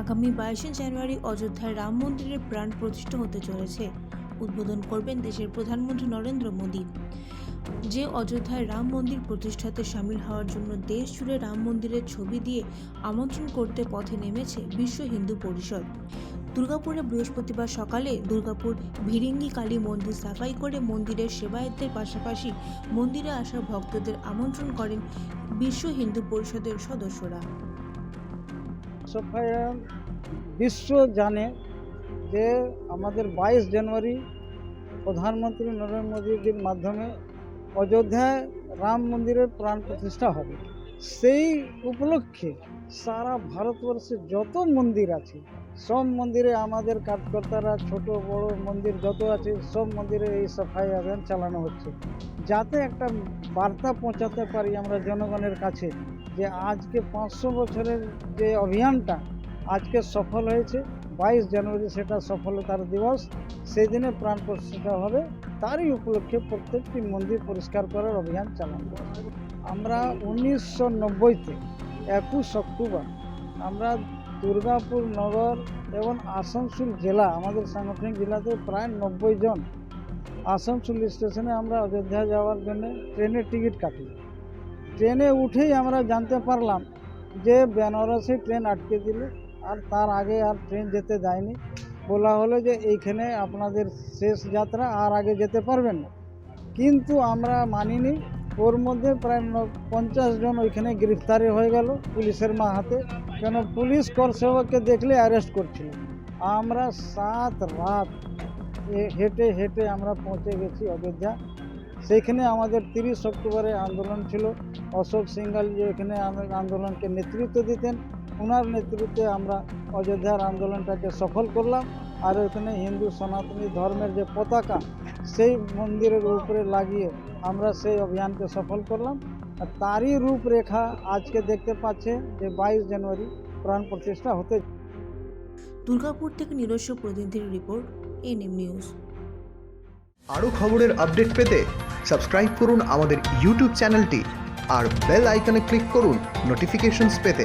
আগামী বাইশে জানুয়ারি অযোধ্যায় রাম মন্দিরের প্রাণ প্রতিষ্ঠা হতে চলেছে। উদ্বোধন করবেন দেশের প্রধানমন্ত্রী নরেন্দ্র মোদী। যে অযোধ্যায় রাম মন্দির প্রতিষ্ঠাতে সামিল হওয়ার জন্য দেশ জুড়ে রাম মন্দিরের ছবি দিয়ে আমন্ত্রণ করতে পথে নেমেছে বিশ্ব হিন্দু পরিষদ। দুর্গাপুরে বৃহস্পতিবার সকালে দুর্গাপুর ভিরিঙ্গি কালী মন্দির সাফাই করে মন্দিরের সেবায়তদের পাশাপাশি মন্দিরে আসা ভক্তদের আমন্ত্রণ করেন বিশ্ব হিন্দু পরিষদের সদস্যরা। সফায়া বিশ্ব জানে যে আমাদের বাইশ জানুয়ারি প্রধানমন্ত্রী নরেন্দ্র মোদীজির মাধ্যমে অযোধ্যায় রাম মন্দিরের প্রাণ প্রতিষ্ঠা হবে। সেই উপলক্ষে সারা ভারতবর্ষে যত মন্দির আছে, সব মন্দিরে আমাদের কার্যকর্তারা ছোট, বড় মন্দির যত আছে, সব মন্দিরে এই সাফাই অভিযান চালানো হচ্ছে যাতে একটা বার্তা পৌঁছাতে পারি আমরা জনগণের কাছে যে আজকে পাঁচশো বছরের যে অভিযানটা আজকে সফল হয়েছে, বাইশ জানুয়ারি সেটা সফলতার দিবস সেই দিনে প্রাণ প্রতিষ্ঠা হবে, তারই উপলক্ষে প্রত্যেকটি মন্দির পরিষ্কার করার অভিযান চালানো হবে। আমরা উনিশশো নব্বইতে একুশ অক্টোবর আমরা দুর্গাপুর নগর এবং আসানসোল জেলা, আমাদের সাংগঠনিক জেলাতে প্রায় নব্বই জন আসানসোল স্টেশনে আমরা অযোধ্যা যাওয়ার জন্য ট্রেনের টিকিট কাটি ট্রেনে উঠেই আমরা জানতে পারলাম যে বেনারসে ট্রেন আটকে দিল আর তার আগে আর ট্রেন যেতে দেয়নি। বলা হলো যে এইখানে আপনাদের শেষ যাত্রা আর আগে যেতে পারবেন না। কিন্তু আমরা মানিনি। ওর মধ্যে প্রায় পঞ্চাশ জন ওইখানে গ্রেফতারি হয়ে গেল পুলিশের মা হাতে। কেন পুলিশ কর সেবককে দেখলে অ্যারেস্ট করছিল। আমরা সাত রাত হেঁটে হেঁটে আমরা পৌঁছে গেছি অযোধ্যা। সেইখানে আমাদের তিরিশ অক্টোবরে আন্দোলন ছিল। অশোক সিঙ্গাল যে এখানে আন্দোলনকে নেতৃত্ব দিতেন ওনার নেতৃত্বে আমরা অযোধ্যার আন্দোলনটাকে সফল করলাম। আর ওখানে হিন্দু সনাতনী ধর্মের যে পতাকা সেই মন্দিরের উপরে লাগিয়ে আমরা সেই অভিযানকে সফল করলাম। আর তারই রূপরেখা আজকে দেখতে পাচ্ছে যে বাইশ জানুয়ারি প্রাণ প্রতিষ্ঠা হতে দুর্গাপুর থেকে নিজস্ব প্রতিনিধির রিপোর্ট এনএম নিউজ। আরও খবরের আপডেট পেতে সাবস্ক্রাইব করুন আমাদের ইউটিউব চ্যানেলটি আর বেল আইকনে ক্লিক করুন নোটিফিকেশনস পেতে।